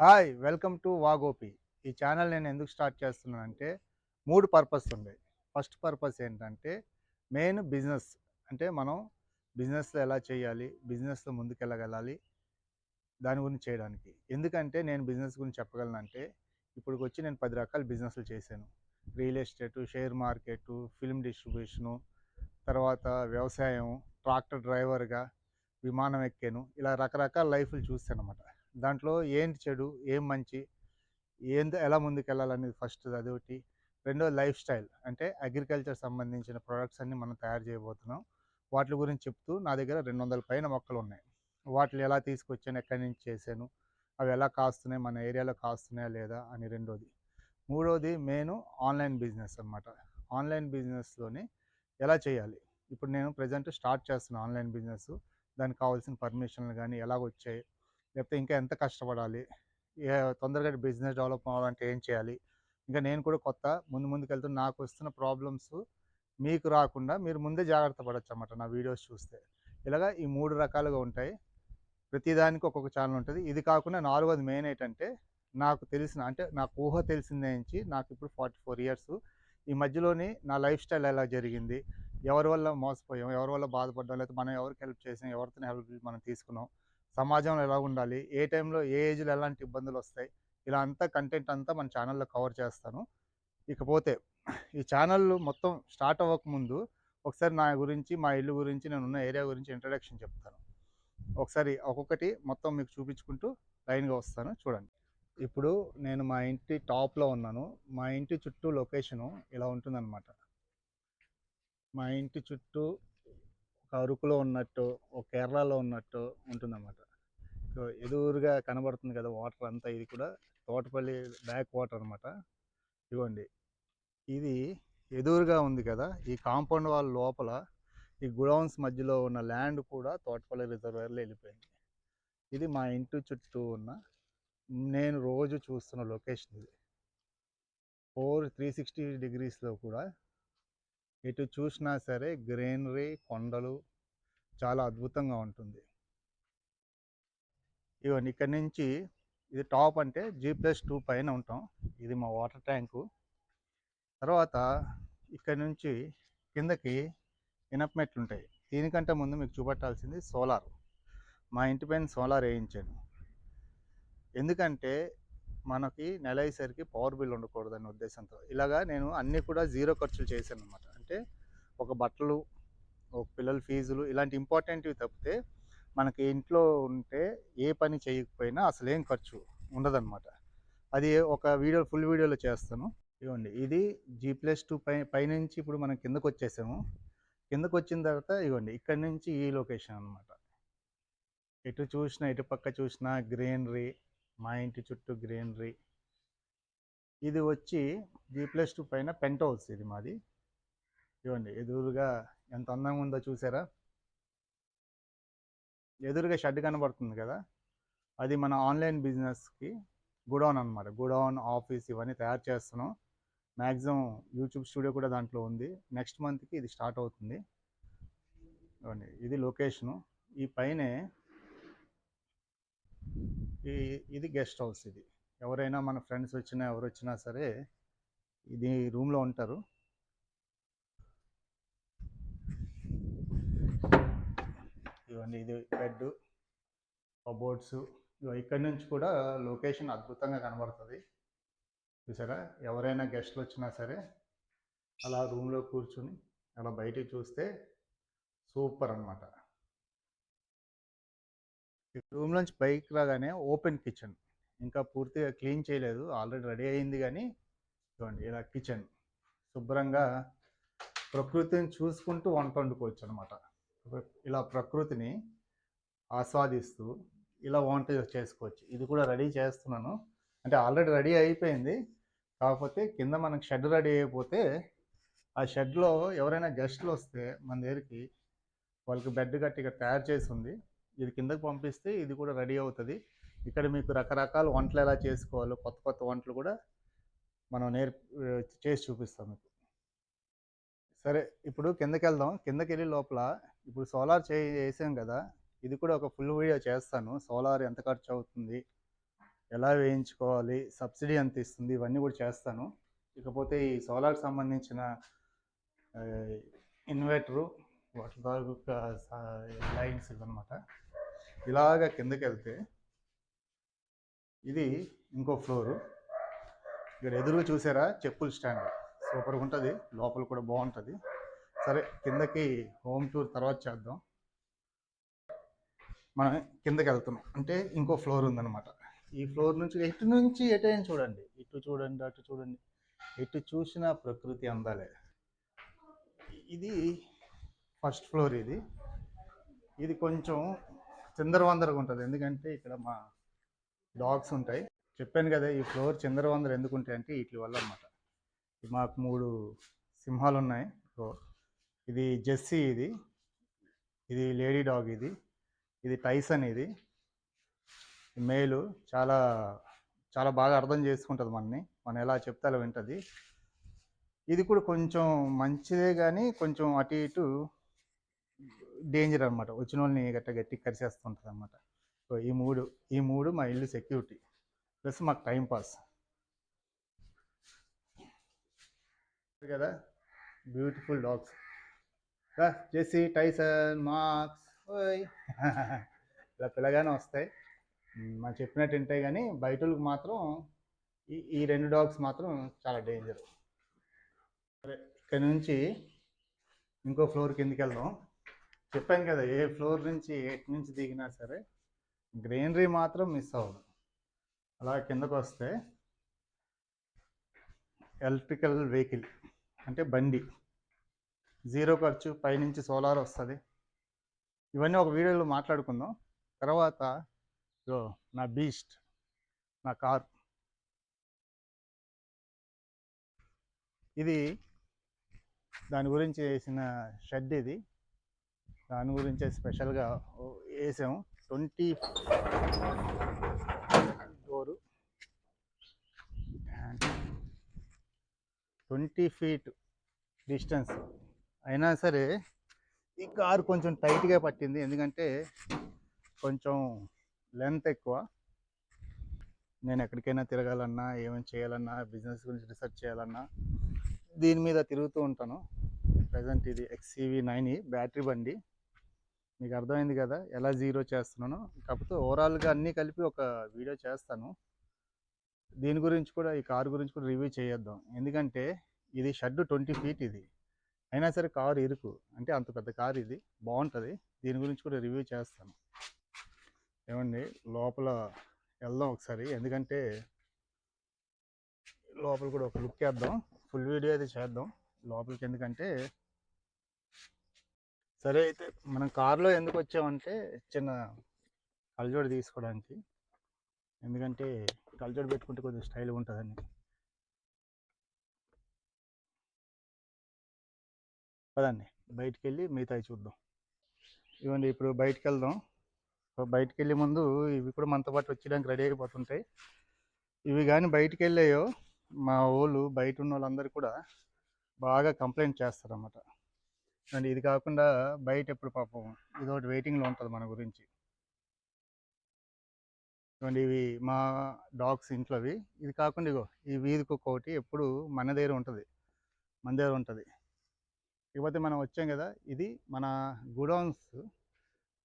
Hi welcome to వాగోపి. ఈ channel నేను ఎందుకు స్టార్ట్ చేస్తున్నానంటే మూడు పర్పస్ ఉన్నాయి ఫస్ట్ పర్పస్ ఏంటంటే మెయిన్ బిజినెస్. అంటే మనం బిజినెస్లో ఎలా చేయాలి బిజినెస్లో ముందుకెళ్ళగలాలి దాని గురించి చేయడానికి. ఎందుకంటే నేను బిజినెస్ గురించి చెప్పగలనంటే ఇప్పుడు వచ్చి నేను పది రకాల బిజినెస్లు చేశాను. Real estate share market film distribution తర్వాత వ్యవసాయం ట్రాక్టర్ డ్రైవర్గా విమానం ఎక్కాను. ఇలా రకరకాల లైఫ్లు చూస్తాను అనమాట దాంట్లో ఏంటి చెడు ఏం మంచి ఏందో ఎలా ముందుకెళ్ళాలనేది ఫస్ట్ అదొకటి. రెండో లైఫ్ స్టైల్. అంటే అగ్రికల్చర్ సంబంధించిన ప్రొడక్ట్స్ అన్ని మనం తయారు చేయబోతున్నాం. వాటి గురించి చెప్తూ నా దగ్గర రెండు వందల పైన మొక్కలు ఉన్నాయి వాటిని ఎలా తీసుకొచ్చాను ఎక్కడి నుంచి చేశాను అవి ఎలా కాస్తున్నాయి మన ఏరియాలో కాస్తున్నాయా లేదా అని రెండోది. మూడోది మెయిన్ ఆన్లైన్ బిజినెస్ అనమాట ఆన్లైన్ బిజినెస్లోని ఎలా చేయాలి? ఇప్పుడు నేను ప్రజెంట్ స్టార్ట్ చేస్తున్నాను ఆన్లైన్ బిజినెస్ దానికి కావాల్సిన పర్మిషన్లు కానీ ఎలా వచ్చాయి లేకపోతే ఇంకా ఎంత కష్టపడాలి? తొందరగా బిజినెస్ డెవలప్ అవ్వాలంటే ఏం చేయాలి? ఇంకా నేను కూడా కొత్త ముందు ముందుకు నాకు వస్తున్న ప్రాబ్లమ్స్ మీకు రాకుండా మీరు ముందే జాగ్రత్త పడచ్చు అన్నమాట నా వీడియోస్ చూస్తే. ఇలాగా ఈ మూడు రకాలుగా ఉంటాయి. ప్రతిదానికి ఒక్కొక్క ఛానల్ ఉంటుంది. ఇది కాకుండా నాలుగోది మెయిన్ ఏంటంటే నాకు తెలిసిన అంటే నాకు ఊహ తెలిసిందే నుంచి నాకు ఇప్పుడు ఫార్టీ ఫోర్ ఇయర్స్ ఈ మధ్యలోనే నా లైఫ్ స్టైల్ ఎలా జరిగింది? ఎవరి వల్ల మోసపోయాం? ఎవరి వల్ల బాధపడ్డాం? లేకపోతే మనం ఎవరికి హెల్ప్ చేసాం? ఎవరితో హెల్ప్ మనం తీసుకున్నాం? సమాజంలో ఎలా ఉండాలి ఏ టైంలో ఏ ఏజ్లో ఎలాంటి ఇబ్బందులు వస్తాయి ఇలా అంతా కంటెంట్ అంతా మన ఛానల్లో కవర్ చేస్తాను. ఇకపోతే ఈ ఛానల్ మొత్తం స్టార్ట్ అవ్వకముందు ఒకసారి నా గురించి మా ఇల్లు గురించి నేను ఉన్న ఏరియా గురించి ఇంట్రడక్షన్ చెప్తాను. ఒకసారి ఒక్కొక్కటి మొత్తం మీకు చూపించుకుంటూ లైన్గా వస్తాను. చూడండి. ఇప్పుడు నేను మా ఇంటి టాప్లో ఉన్నాను. మా ఇంటి చుట్టూ లొకేషను ఇలా ఉంటుందన్నమాట. మా ఇంటి చుట్టూ ఒక ఉన్నట్టు ఒక కేరళలో ఉన్నట్టు ఉంటుందన్నమాట. సో ఎదురుగా కనబడుతుంది కదా వాటర్ అంతా ఇది కూడా తోటపల్లి బ్యాక్ వాటర్ అనమాట ఇదిగోండి. ఇది ఎదురుగా ఉంది కదా ఈ కాంపౌండ్ వాళ్ళ లోపల ఈ గుడౌన్స్ మధ్యలో ఉన్న ల్యాండ్ కూడా తోటపల్లి రిజర్వేర్లో వెళ్ళిపోయింది. ఇది మా ఇంటి చుట్టూ ఉన్న నేను రోజు చూస్తున్న లొకేషన్ ఇది. ఫోర్ త్రీ సిక్స్టీ డిగ్రీస్లో కూడా ఎటు చూసినా సరే గ్రీనరీ కొండలు చాలా అద్భుతంగా ఉంటుంది. ఇవన్నీ ఇక్కడ నుంచి ఇది టాప్ అంటే జీ ప్లస్ టూ పైన ఉంటాం. ఇది మా వాటర్ ట్యాంకు. తర్వాత ఇక్కడ నుంచి కిందకి ఇనప్ మెట్లు ఉంటాయి. దీనికంటే ముందు మీకు చూపెట్టాల్సింది సోలార్. మా ఇంటి పైన సోలార్ వేయించాను. ఎందుకంటే మనకి నెల అయ్యేసరికి పవర్ బిల్ ఉండకూడదనే ఉద్దేశంతో. ఇలాగా నేను అన్నీ కూడా జీరో ఖర్చులు చేశాను అనమాట తప్పితే ఒక బట్టలు ఒక పిల్లల ఫీజులు ఇలాంటి ఇంపార్టెంట్వి తప్పితే మనకి ఇంట్లో ఉంటే ఏ పని చేయకపోయినా అసలు ఏం ఖర్చు ఉండదన్నమాట. అది ఒక వీడియో ఫుల్ వీడియోలో చేస్తాను. ఇవ్వండి ఇది జీ ప్లస్ టూ పై పైనుంచి ఇప్పుడు మనం కిందకు వచ్చేసాము కిందకు వచ్చిన తర్వాత ఇవ్వండి ఇక్కడ నుంచి ఈ లొకేషన్ అనమాట ఎటు చూసినా ఎటు పక్క చూసినా గ్రీనరీ మా ఇంటి చుట్టూ గ్రీనరీ. ఇది వచ్చి జీ ప్లస్ టూ పైన పెంట్ హౌస్ ఇది మాది. ఇవ్వండి ఎదురుగా ఎంత అందంగా ఉందో చూసారా? ఎదురుగా షెడ్ కనబడుతుంది కదా? అది మన ఆన్లైన్ బిజినెస్కి గుడౌన్ అనమాట గుడౌన్ ఆఫీస్ ఇవన్నీ తయారు చేస్తున్నాం. మ్యాక్సిమం యూట్యూబ్ స్టూడియో కూడా దాంట్లో ఉంది. నెక్స్ట్ మంత్కి ఇది స్టార్ట్ అవుతుంది. ఇవ్వండి ఇది లొకేషను. ఈ పైనే ఈ ఇది గెస్ట్ హౌస్ ఇది. ఎవరైనా మన ఫ్రెండ్స్ వచ్చినా ఎవరు వచ్చినా సరే ఇది రూమ్లో ఉంటారు. ఇవన్నీ ఇది బెడ్ కబోర్డ్స్ ఇక్కడ నుంచి కూడా లొకేషన్ అద్భుతంగా కనబడుతుంది. చూసారా? ఎవరైనా గెస్ట్లు వచ్చినా సరే అలా రూమ్లో కూర్చుని అలా బయటికి చూస్తే సూపర్ అనమాట రూమ్ నుంచి బైక్ రాగానే ఓపెన్ కిచెన్ ఇంకా పూర్తిగా క్లీన్ చేయలేదు. ఆల్రెడీ రెడీ అయింది కానీ చూడండి ఇలా కిచెన్ శుభ్రంగా ప్రకృతిని చూసుకుంటూ వంట వండుకోవచ్చు అనమాట ఇలా ప్రకృతిని ఆస్వాదిస్తూ ఇలా వంట చేసుకోవచ్చు. ఇది కూడా రెడీ చేస్తున్నాను. అంటే ఆల్రెడీ రెడీ అయిపోయింది. కాకపోతే కింద మనకి షెడ్ రెడీ అయిపోతే ఆ షెడ్లో ఎవరైనా గెస్ట్లు వస్తే మన దగ్గరికి వాళ్ళకి బెడ్ గట్టి ఇక్కడ తయారు చేసి ఉంది. ఇది కిందకి పంపిస్తే ఇది కూడా రెడీ అవుతుంది. ఇక్కడ మీకు రకరకాల వంటలు ఎలా చేసుకోవాలో కొత్త కొత్త వంటలు కూడా మనం నేర్పి చేసి చూపిస్తాం మీకు. సరే ఇప్పుడు కిందకి వెళ్దాం కిందకి వెళ్ళి లోపల ఇప్పుడు సోలార్ చే వేసాం కదా ఇది కూడా ఒక ఫుల్ వీడియో చేస్తాను. సోలార్ ఎంత ఖర్చు అవుతుంది ఎలా వేయించుకోవాలి సబ్సిడీ ఎంత ఇస్తుంది ఇవన్నీ కూడా చేస్తాను. ఇకపోతే ఈ సోలార్కి సంబంధించిన ఇన్వర్టరు వాటి తాలూకా లైన్స్ ఇవన్నమాట ఇలాగ కిందకి వెళ్తే ఇది ఇంకో ఫ్లోరు. ఇక్కడ ఎదురుగా చూసారా చెప్పులు స్టాండ్. సూపర్గా ఉంటుంది లోపల కూడా బాగుంటుంది. సరే కిందకి హోమ్ టూర్ తర్వాత చేద్దాం. మనం కిందకి వెళ్తున్నాం. అంటే ఇంకో ఫ్లోర్ ఉందన్నమాట. ఈ ఫ్లోర్ నుంచి ఇటు నుంచి ఎటైనా చూడండి. ఇటు చూడండి అటు చూడండి. ఎటు చూసినా ప్రకృతి అందాలే. ఇది ఫస్ట్ ఫ్లోర్ ఇది. ఇది కొంచెం చిందరవందరగా ఉంటుంది. ఎందుకంటే ఇక్కడ మా డాగ్స్ ఉంటాయి. చెప్పాను కదా ఈ ఫ్లోర్ చిందరవందర ఎందుకు ఉంటాయి అంటే వీటి వల్ల అనమాట మాకు మూడు సింహాలు ఉన్నాయి ఫ్లోర్ ఇది జెస్సీ ఇది. ఇది లేడీ డాగ్ ఇది. ఇది టైసన్ ఇది. మేలు చాలా చాలా బాగా అర్థం చేసుకుంటుంది మనని. మనం ఎలా చెప్తే అలా వింటుంది. ఇది కూడా కొంచెం మంచిదే కానీ కొంచెం అటు ఇటు డేంజర్ అనమాట వచ్చిన వాళ్ళని గట్ట గట్టి కరిసేస్తుంటుంది అనమాట సో ఈ మూడు ఈ మూడు మా ఇల్లు సెక్యూరిటీ. ప్లస్ మాకు టైం పాస్. కదా? Beautiful dogs. Jessie Tyson Marks ఓయ్. ఇలా పిల్లగానే వస్తాయి. మనం చెప్పినట్టు ఉంటాయి కానీ బయటలకు మాత్రం ఈ ఈ రెండు డాగ్స్ మాత్రం చాలా డేంజర్. సరే ఇక్కడ నుంచి ఇంకో ఫ్లోర్ కిందకి వెళ్దాం చెప్పాను కదా ఏ ఫ్లోర్ నుంచి ఎటు నుంచి దిగినా సరే గ్రీనరీ మాత్రం మిస్ అవ్వదు. అలా కిందకు వస్తే ఎలక్ట్రికల్ వెహికల్ అంటే బండి. జీరో ఖర్చు పైనుంచి సోలార్ వస్తుంది. ఇవన్నీ ఒక వీడియోలో మాట్లాడుకుందాం. తర్వాత ఇదో నా బీస్ట్ నా కార్. ఇది దాని గురించి వేసిన షెడ్ ఇది. దాని గురించే స్పెషల్గా వేసాము twenty door. Twenty feet distance. అయినా సరే ఈ కారు కొంచెం టైట్గా పట్టింది. ఎందుకంటే కొంచెం లెంత్ ఎక్కువ. నేను ఎక్కడికైనా తిరగాలన్నా ఏమైనా చేయాలన్నా బిజినెస్ గురించి రీసెర్చ్ చేయాలన్నా దీని మీద తిరుగుతూ ఉంటాను. ప్రజెంట్ ఇది ఎక్స్సీవీ నైన్ బ్యాటరీ బండి. మీకు అర్థమైంది కదా ఎలా జీరో చేస్తున్నానో. కాకపోతే ఓవరాల్గా అన్నీ కలిపి ఒక వీడియో చేస్తాను. దీని గురించి కూడా ఈ కారు గురించి కూడా రివ్యూ చేయొద్దాం. ఎందుకంటే ఇది షెడ్ ట్వంటీ ఫీట్ ఇది. అయినా సరే కారు ఇరుకు. అంటే అంత పెద్ద కారు ఇది. బాగుంటుంది. దీని గురించి కూడా రివ్యూ చేస్తాను. ఏమండి? లోపల వెళ్దాం ఒకసారి. ఎందుకంటే లోపల కూడా ఒక లుక్ వేద్దాం. ఫుల్ వీడియో అయితే చేద్దాం. లోపలికి ఎందుకంటే సరే అయితే మనం కారులో ఎందుకు వచ్చామంటే చిన్న కలజోడు తీసుకోవడానికి. ఎందుకంటే కలజోడు పెట్టుకుంటే కొంచెం స్టైల్గా ఉంటుందని. పదండి. బయటికి వెళ్ళి మిగతాయి చూద్దాం. ఇవ్వండి ఇప్పుడు బయటికి వెళ్దాం బయటికి వెళ్ళే ముందు ఇవి కూడా మనతో పాటు వచ్చేయడానికి రెడీ అయిపోతుంటాయి. ఇవి కానీ బయటికి వెళ్ళాయో మా వాళ్ళు బయట ఉన్న వాళ్ళందరూ కూడా బాగా కంప్లైంట్ చేస్తారన్నమాట. అండ్ ఇది కాకుండా బయట ఎప్పుడు పాపం ఇది ఒకటి వెయిటింగ్లో ఉంటుంది మన గురించి. ఇవ్వండి ఇవి మా డాగ్స్ ఇంట్లోవి. ఇది కాకుండా ఇగో ఈ వీధికి ఒకటి ఎప్పుడు మన దగ్గర ఉంటుంది. మన దగ్గర ఉంటుంది. ఇకపోతే మనం వచ్చాం కదా ఇది మన గుడౌన్స్.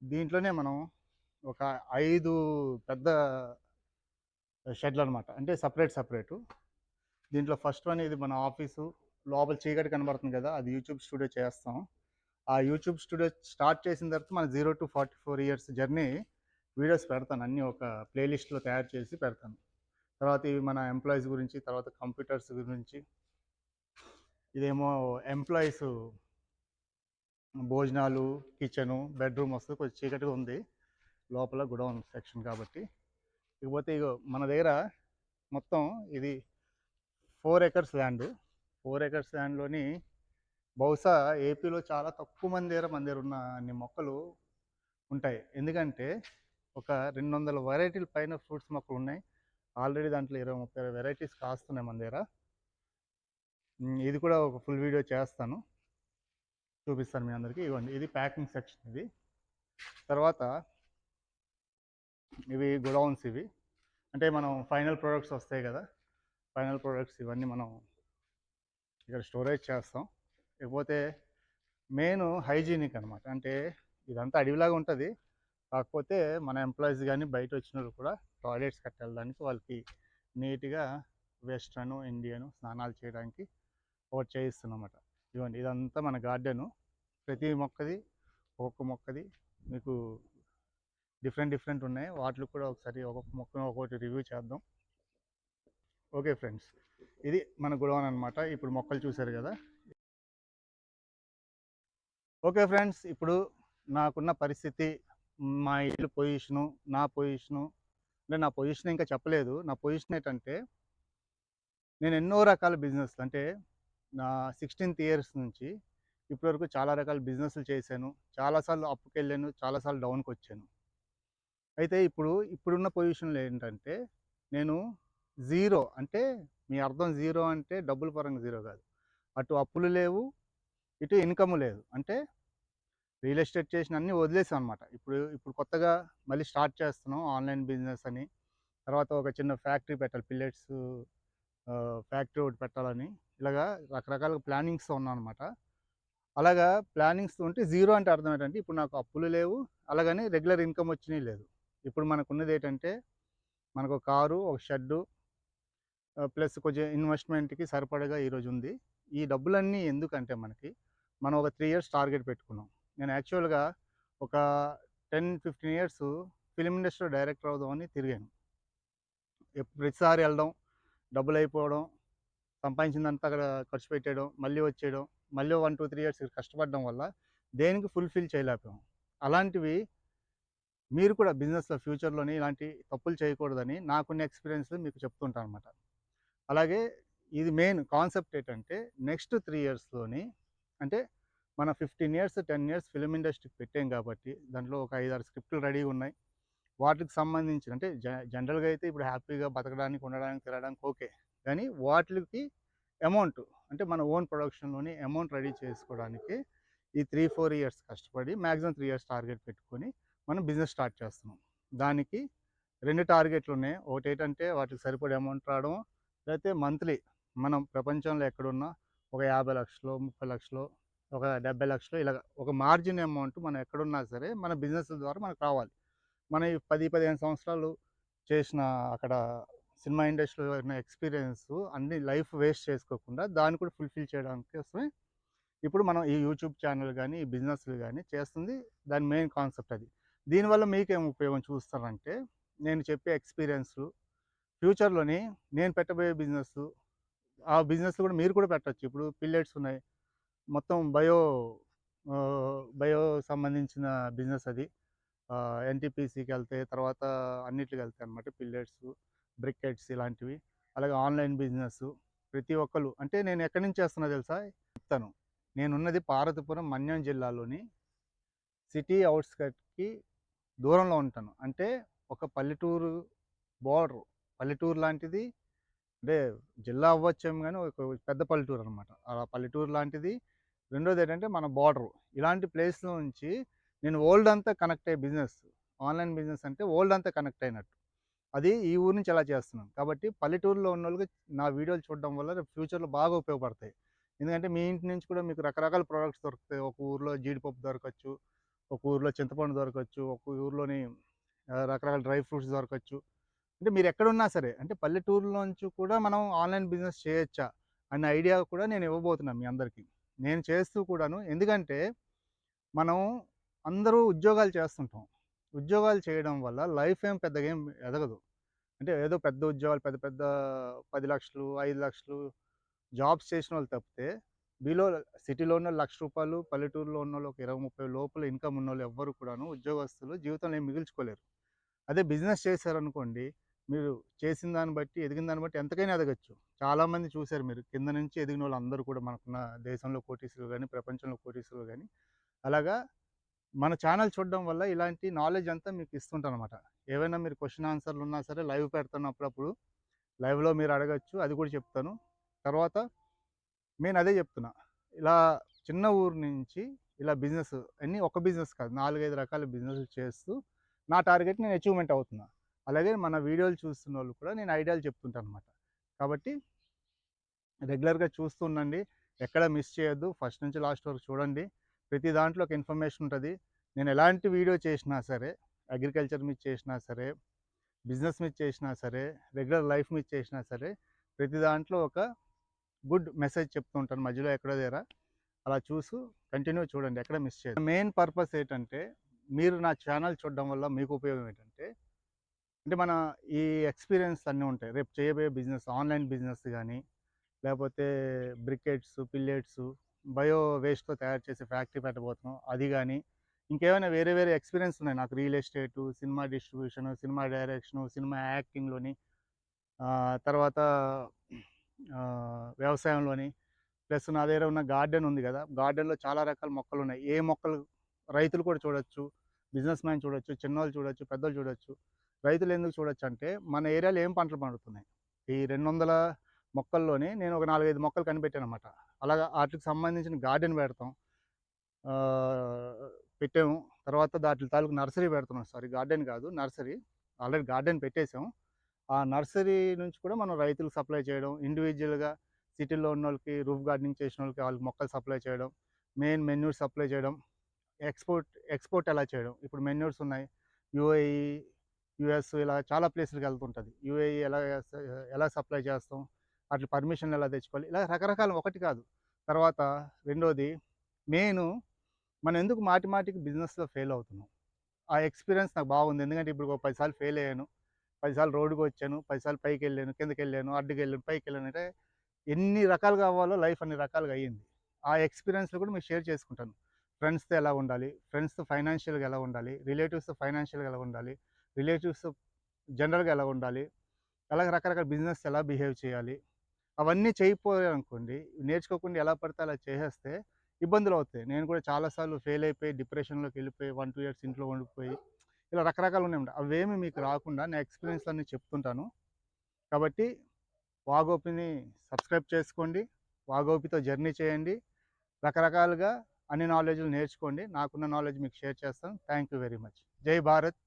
దీంట్లోనే మనం ఒక ఐదు పెద్ద షెడ్లు అనమాట అంటే సపరేట్ సపరేటు. దీంట్లో ఫస్ట్ వన్ ఇది మన ఆఫీసు. లోపల చీకటి కనబడుతుంది కదా అది యూట్యూబ్ స్టూడియో చేస్తాం. ఆ యూట్యూబ్ స్టూడియో స్టార్ట్ చేసిన తర్వాత మన zero to forty four years journey videos పెడతాను. అన్నీ ఒక ప్లేలిస్ట్లో తయారు చేసి పెడతాను. తర్వాత ఇవి మన ఎంప్లాయీస్ గురించి తర్వాత కంప్యూటర్స్ గురించి ఇదేమో ఎంప్లాయీస్ భోజనాలు కిచెను బెడ్రూమ్ వస్తుంది కొంచెం చీకటిగా ఉంది. లోపల గుడౌన్ సెక్షన్ కాబట్టి. ఇకపోతే ఇగో మన దగ్గర మొత్తం ఇది four acres land. Four acres ల్యాండ్లోని బహుశా ఏపీలో చాలా తక్కువ మంది దగ్గర మన దగ్గర ఉన్న అన్ని మొక్కలు ఉంటాయి. ఎందుకంటే ఒక రెండు వందల వెరైటీల పైన ఫ్రూట్స్ మొక్కలు ఉన్నాయి. ఆల్రెడీ దాంట్లో ఇరవై ముప్పై వెరైటీస్ కాస్తున్నాయి మన దగ్గర. ఇది కూడా ఒక ఫుల్ వీడియో చేస్తాను. చూపిస్తాను మీ అందరికీ. ఇవ్వండి. ఇది ప్యాకింగ్ సెక్షన్ ఇది. తర్వాత ఇవి గొడౌన్స్ ఇవి. అంటే మనం ఫైనల్ ప్రోడక్ట్స్ వస్తాయి కదా. ఫైనల్ ప్రోడక్ట్స్ ఇవన్నీ మనం ఇక్కడ స్టోరేజ్ చేస్తాం. లేకపోతే మెయిన్ హైజీనిక్ అనమాట అంటే ఇదంతా అడవిలాగా ఉంటుంది. కాకపోతే మన ఎంప్లాయీస్ కానీ బయట వచ్చినప్పుడు కూడా టాయిలెట్స్ కట్టెళ్ళడానికి వాళ్ళకి నీట్గా వెస్ట్రన్ ఇండియను స్నానాలు చేయడానికి ఒకటి చేయిస్తున్నమాట. ఇవ్వండి ఇదంతా మన గార్డెను. ప్రతి మొక్కది ఒక్కొక్క మొక్కది మీకు డిఫరెంట్ డిఫరెంట్ ఉన్నాయి. వాటిలో కూడా ఒకసారి ఒక్కొక్క మొక్కను ఒక్కొక్కటి రివ్యూ చేద్దాం. ఓకే ఫ్రెండ్స్ ఇది మన గొడవన్ అనమాట ఇప్పుడు మొక్కలు చూశారు కదా? ఓకే ఫ్రెండ్స్ ఇప్పుడు నాకున్న పరిస్థితి మా ఇల్లు పొజిషను నా పొజిషను అంటే నా పొజిషన్ ఇంకా చెప్పలేదు. నా పొజిషన్ ఏంటంటే నేను ఎన్నో రకాల బిజినెస్ అంటే నా సిక్స్టీన్త్ ఇయర్స్ నుంచి ఇప్పటివరకు చాలా రకాల బిజినెస్లు చేశాను. చాలాసార్లు అప్పుకి వెళ్ళాను చాలాసార్లు డౌన్కి వచ్చాను అయితే ఇప్పుడు ఇప్పుడున్న పొజిషన్లో ఏంటంటే నేను జీరో అంటే మీ అర్థం జీరో అంటే డబ్బుల పరంగా జీరో కాదు. అటు అప్పులు లేవు ఇటు ఇన్కమ్ లేదు. అంటే రియల్ ఎస్టేట్ చేసిన అన్నీ వదిలేసాం అనమాట ఇప్పుడు ఇప్పుడు కొత్తగా మళ్ళీ స్టార్ట్ చేస్తున్నాం ఆన్లైన్ బిజినెస్ అని. తర్వాత ఒక చిన్న ఫ్యాక్టరీ పెట్టాలి పిల్లెట్స్ ఫ్యాక్టరీ ఒకటి పెట్టాలని. ఇలాగా రకరకాల ప్లానింగ్స్తో ఉన్నాను అనమాట అలాగా ప్లానింగ్స్ ఉంటే జీరో అంటే అర్థం ఏంటంటే ఇప్పుడు నాకు అప్పులు లేవు అలాగని రెగ్యులర్ ఇన్కమ్ వచ్చినాయి లేదు. ఇప్పుడు మనకు ఉన్నది ఏంటంటే మనకు ఒక కారు ఒక షెడ్డు ప్లస్ కొంచెం ఇన్వెస్ట్మెంట్కి సరిపడగా ఈరోజు ఉంది. ఈ డబ్బులన్నీ ఎందుకంటే మనకి మనం ఒక త్రీ ఇయర్స్ టార్గెట్ పెట్టుకున్నాం. నేను యాక్చువల్గా ఒక టెన్ ఫిఫ్టీన్ ఇయర్స్ ఫిలిం ఇండస్ట్రీలో డైరెక్టర్ అవుదామని తిరిగాను. ప్రతిసారి వెళ్ళడం డబ్బులు అయిపోవడం సంపాదించిందంతా అక్కడ ఖర్చు పెట్టేయడం మళ్ళీ వచ్చేయడం మళ్ళీ వన్ టూ త్రీ ఇయర్స్ కష్టపడడం వల్ల దేనికి ఫుల్ఫిల్ చేయలేకపోయాం. అలాంటివి మీరు కూడా బిజినెస్లో ఫ్యూచర్లోని ఇలాంటి తప్పులు చేయకూడదని నాకున్న ఎక్స్పీరియన్స్ మీకు చెప్తుంటాను అనమాట అలాగే ఇది మెయిన్ కాన్సెప్ట్ ఏంటంటే నెక్స్ట్ త్రీ ఇయర్స్లోని అంటే మన fifteen years ten years film ఇండస్ట్రీకి పెట్టాం కాబట్టి దాంట్లో ఒక ఐదారు స్క్రిప్ట్లు రెడీగా ఉన్నాయి. వాటికి సంబంధించిన అంటే జ జనరల్గా అయితే ఇప్పుడు హ్యాపీగా బతకడానికి ఉండడానికి తిరగడానికి ఓకే. కానీ వాటికి అమౌంట్ అంటే మన ఓన్ ప్రొడక్షన్లోని అమౌంట్ రెడీ చేసుకోవడానికి ఈ త్రీ ఫోర్ ఇయర్స్ కష్టపడి మ్యాక్సిమం త్రీ ఇయర్స్ టార్గెట్ పెట్టుకొని మనం బిజినెస్ స్టార్ట్ చేస్తున్నాం. దానికి రెండు టార్గెట్లు ఉన్నాయి. ఒకటి ఏంటంటే వాటికి సరిపడే అమౌంట్ రావడం లేకపోతే మంత్లీ మనం ప్రపంచంలో ఎక్కడున్నా ఒక యాభై లక్షలు ముప్పై లక్షలు ఒక డెబ్బై లక్షలు ఇలా ఒక మార్జిన్ అమౌంట్ మనం ఎక్కడున్నా సరే మన బిజినెస్ ద్వారా మనకు రావాలి. మన ఈ పది పదిహేను సంవత్సరాలు చేసిన అక్కడ సినిమా ఇండస్ట్రీలో ఉన్న ఎక్స్పీరియన్స్ అన్ని లైఫ్ వేస్ట్ చేసుకోకుండా దాన్ని కూడా ఫుల్ఫిల్ చేయడానికి కోసమే ఇప్పుడు మనం ఈ యూట్యూబ్ ఛానల్ కానీ ఈ బిజినెస్లు కానీ చేస్తుంది దాని మెయిన్ కాన్సెప్ట్ అది. దీనివల్ల మీకేం ఉపయోగం చూస్తారంటే నేను చెప్పే ఎక్స్పీరియన్స్లు ఫ్యూచర్లోని నేను పెట్టబోయే బిజినెస్ ఆ బిజినెస్ కూడా మీరు కూడా పెట్టచ్చు. ఇప్పుడు పిల్లెట్స్ ఉన్నాయి. మొత్తం బయో బయో సంబంధించిన బిజినెస్ అది. ఎన్టీపీసీకి వెళ్తే తర్వాత అన్నిటికి వెళ్తాయి అనమాట పిల్లెట్స్. బ్రికెట్స్ ఇలాంటివి అలాగే ఆన్లైన్ బిజినెస్ ప్రతి ఒక్కరు అంటే నేను ఎక్కడి నుంచి చేస్తున్నా తెలుసా? చెప్తాను. నేనున్నది పార్వతీపురం మన్యం జిల్లాలోని సిటీ అవుట్స్కట్కి దూరంలో ఉంటాను. అంటే ఒక పల్లెటూరు బోర్డర్. పల్లెటూరు లాంటిది. అంటే జిల్లా అవ్వచ్చేమో కానీ ఒక పెద్ద పల్లెటూరు అనమాట ఆ పల్లెటూరు లాంటిది. రెండోది ఏంటంటే మన బార్డర్. ఇలాంటి ప్లేస్లో నుంచి నేను ఓల్డ్ అంతా కనెక్ట్ అయ్యే బిజినెస్ ఆన్లైన్ బిజినెస్ అంటే ఓల్డ్ అంతా కనెక్ట్ అయినట్టు. అది ఈ ఊరు నుంచి అలా చేస్తున్నాం. కాబట్టి పల్లెటూరులో ఉన్న వాళ్ళకి నా వీడియోలు చూడడం వల్ల రేపు ఫ్యూచర్లో బాగా ఉపయోగపడతాయి. ఎందుకంటే మీ ఇంటి నుంచి కూడా మీకు రకరకాల ప్రోడక్ట్స్ దొరుకుతాయి. ఒక ఊర్లో జీడిపప్పు దొరకచ్చు ఒక ఊర్లో చింతపండు దొరకచ్చు ఒక ఊర్లోని రకరకాల డ్రై ఫ్రూట్స్ దొరకచ్చు. అంటే మీరు ఎక్కడున్నా సరే అంటే పల్లెటూరులోంచి కూడా మనం ఆన్లైన్ బిజినెస్ చేయొచ్చా అనే ఐడియా కూడా నేను ఇవ్వబోతున్నాను మీ అందరికీ. నేను చేస్తూ కూడాను. ఎందుకంటే మనం అందరూ ఉద్యోగాలు చేస్తుంటాం. ఉద్యోగాలు చేయడం వల్ల లైఫ్ ఏం పెద్దగా ఏం ఎదగదు. అంటే ఏదో పెద్ద ఉద్యోగాలు పెద్ద పెద్ద పది లక్షలు ఐదు లక్షలు జాబ్స్ చేసిన వాళ్ళు తప్పితే బిలో సిటీలో ఉన్న లక్ష రూపాయలు పల్లెటూరులో ఉన్న వాళ్ళు ఒక ఇరవై ముప్పై లోపల ఇన్కమ్ ఉన్న వాళ్ళు ఎవ్వరు కూడాను ఉద్యోగస్తులు జీవితంలో ఏం మిగిల్చుకోలేరు. అదే బిజినెస్ చేశారనుకోండి మీరు చేసిన దాన్ని బట్టి ఎదిగిన దాన్ని బట్టి ఎంతకైనా ఎదగచ్చు. చాలామంది చూశారు మీరు కింద నుంచి ఎదిగిన వాళ్ళు అందరూ కూడా మనకున్న దేశంలో కోటీసులు కానీ ప్రపంచంలో కోటీసులు కానీ అలాగా మన ఛానల్ చూడడం వల్ల ఇలాంటి నాలెడ్జ్ అంతా మీకు ఇస్తుంటాను అనమాట ఏవైనా మీరు క్వశ్చన్ ఆన్సర్లు ఉన్నా సరే లైవ్ పెడతాను అప్పుడప్పుడు లైవ్లో మీరు అడగచ్చు అది కూడా చెప్తాను. తర్వాత నేను అదే చెప్తున్నా. ఇలా చిన్న ఊరు నుంచి ఇలా బిజినెస్ అన్నీ ఒక బిజినెస్ కాదు నాలుగైదు రకాల బిజినెస్లు చేస్తూ నా టార్గెట్ నేను అచీవ్మెంట్ అవుతున్నా. అలాగే మన వీడియోలు చూస్తున్న వాళ్ళు కూడా నేను ఐడియాలు చెప్తుంటాను అనమాట కాబట్టి రెగ్యులర్గా చూస్తూ ఉండండి. ఎక్కడ మిస్ చేయొద్దు. ఫస్ట్ నుంచి లాస్ట్ వరకు చూడండి. ప్రతి దాంట్లో ఒక ఇన్ఫర్మేషన్ ఉంటుంది. నేను ఎలాంటి వీడియో చేసినా సరే అగ్రికల్చర్ మీద చేసినా సరే బిజినెస్ మీద చేసినా సరే రెగ్యులర్ లైఫ్ మీద చేసినా సరే ప్రతి దాంట్లో ఒక గుడ్ మెసేజ్ చెప్తూ ఉంటాను మధ్యలో ఎక్కడో దగ్గర. అలా చూసు కంటిన్యూ చూడండి ఎక్కడ మిస్ చేయదు మెయిన్ పర్పస్ ఏంటంటే మీరు నా ఛానల్ చూడడం వల్ల మీకు ఉపయోగం ఏంటంటే అంటే మన ఈ ఎక్స్పీరియన్స్ అన్నీ ఉంటాయి. రేపు చేయబోయే బిజినెస్ ఆన్లైన్ బిజినెస్ కానీ లేకపోతే బ్రికెట్స్ పిల్లెట్స్ బయో వేస్ట్తో తయారు చేసే ఫ్యాక్టరీ పెట్టబోతున్నాం అది కానీ ఇంకేమైనా వేరే వేరే ఎక్స్పీరియన్స్ ఉన్నాయి. నాకు real estate cinema distribution cinema direction cinema యాక్టింగ్లోని తర్వాత వ్యవసాయంలోని ప్లస్ నా దగ్గర ఉన్న గార్డెన్ ఉంది కదా! గార్డెన్లో చాలా రకాల మొక్కలు ఉన్నాయి ఏ మొక్కలు రైతులు కూడా చూడొచ్చు బిజినెస్ మ్యాన్ చూడొచ్చు చిన్నవాళ్ళు చూడొచ్చు పెద్దలు చూడొచ్చు. రైతులు ఎందుకు చూడొచ్చు అంటే మన ఏరియాలో ఏం పంటలు పండుతున్నాయి? ఈ రెండు వందల మొక్కల్లోనే నేను ఒక నాలుగైదు మొక్కలు కనిపెట్టాను అనమాట అలాగా వాటికి సంబంధించిన గార్డెన్ పెడతాం. పెట్టాము. తర్వాత దాటి తాలూకు నర్సరీ పెడుతున్నాం సారీ గార్డెన్ కాదు నర్సరీ. ఆల్రెడీ గార్డెన్ పెట్టేసాం ఆ నర్సరీ నుంచి కూడా మనం రైతులకు సప్లై చేయడం ఇండివిజువల్గా సిటీలో ఉన్న వాళ్ళకి రూఫ్ గార్డెనింగ్ చేసిన వాళ్ళకి వాళ్ళకి మొక్కలు సప్లై చేయడం మెయిన్ మెన్యూర్ సప్లై చేయడం ఎక్స్పోర్ట్ ఎక్స్పోర్ట్ ఎలా చేయడం. ఇప్పుడు మెన్యూర్స్ ఉన్నాయి. యూఏఈ యుఎస్ ఇలా చాలా ప్లేసులకు వెళ్తుంటుంది. యూఏఈ ఎలా ఎలా సప్లై చేస్తాం? అట్లా పర్మిషన్లు ఎలా తెచ్చుకోవాలి? ఇలా రకరకాల ఒకటి కాదు. తర్వాత రెండోది మెయిన్ మనం ఎందుకు మాటి మాటికి బిజినెస్లో ఫెయిల్ అవుతున్నాం? ఆ ఎక్స్పీరియన్స్ నాకు బాగుంది. ఎందుకంటే ఇప్పుడు ఒక పదిసార్లు ఫెయిల్ అయ్యాను. పదిసార్లు రోడ్డుకి వచ్చాను. పదిసార్లు పైకి వెళ్ళాను. కిందకి వెళ్ళాను. అడ్డుకి వెళ్ళాను. పైకి వెళ్ళాను అంటే ఎన్ని రకాలుగా అవ్వాలో లైఫ్ అన్ని రకాలుగా అయ్యింది. ఆ ఎక్స్పీరియన్స్లో కూడా మీకు షేర్ చేసుకుంటాను. ఫ్రెండ్స్తో ఎలా ఉండాలి? ఫ్రెండ్స్తో ఫైనాన్షియల్గా ఎలా ఉండాలి? రిలేటివ్స్తో ఫైనాన్షియల్గా ఎలా ఉండాలి? రిలేటివ్స్ జనరల్గా ఎలా ఉండాలి? అలాగే రకరకాల బిజినెస్ ఎలా బిహేవ్ చేయాలి? అవన్నీ అనుకోండి నేర్చుకోకుండా ఎలా పడితే అలా చేసేస్తే ఇబ్బందులు అవుతాయి నేను కూడా చాలాసార్లు ఫెయిల్ అయిపోయి డిప్రెషన్లోకి వెళ్ళిపోయి వన్ టూ ఇయర్స్ ఇంట్లో ఉండిపోయి ఇలా రకరకాలు ఉన్నాయి అవేమి మీకు రాకుండా నా ఎక్స్పీరియన్స్ అన్నీ చెప్తుంటాను. కాబట్టి వాగోపిని సబ్స్క్రైబ్ చేసుకోండి వాగోపితో జర్నీ చేయండి. రకరకాలుగా అన్ని నాలెడ్జ్లు నేర్చుకోండి. నాకున్న నాలెడ్జ్ మీకు షేర్ చేస్తాను. Thank you very much. జై భారత్.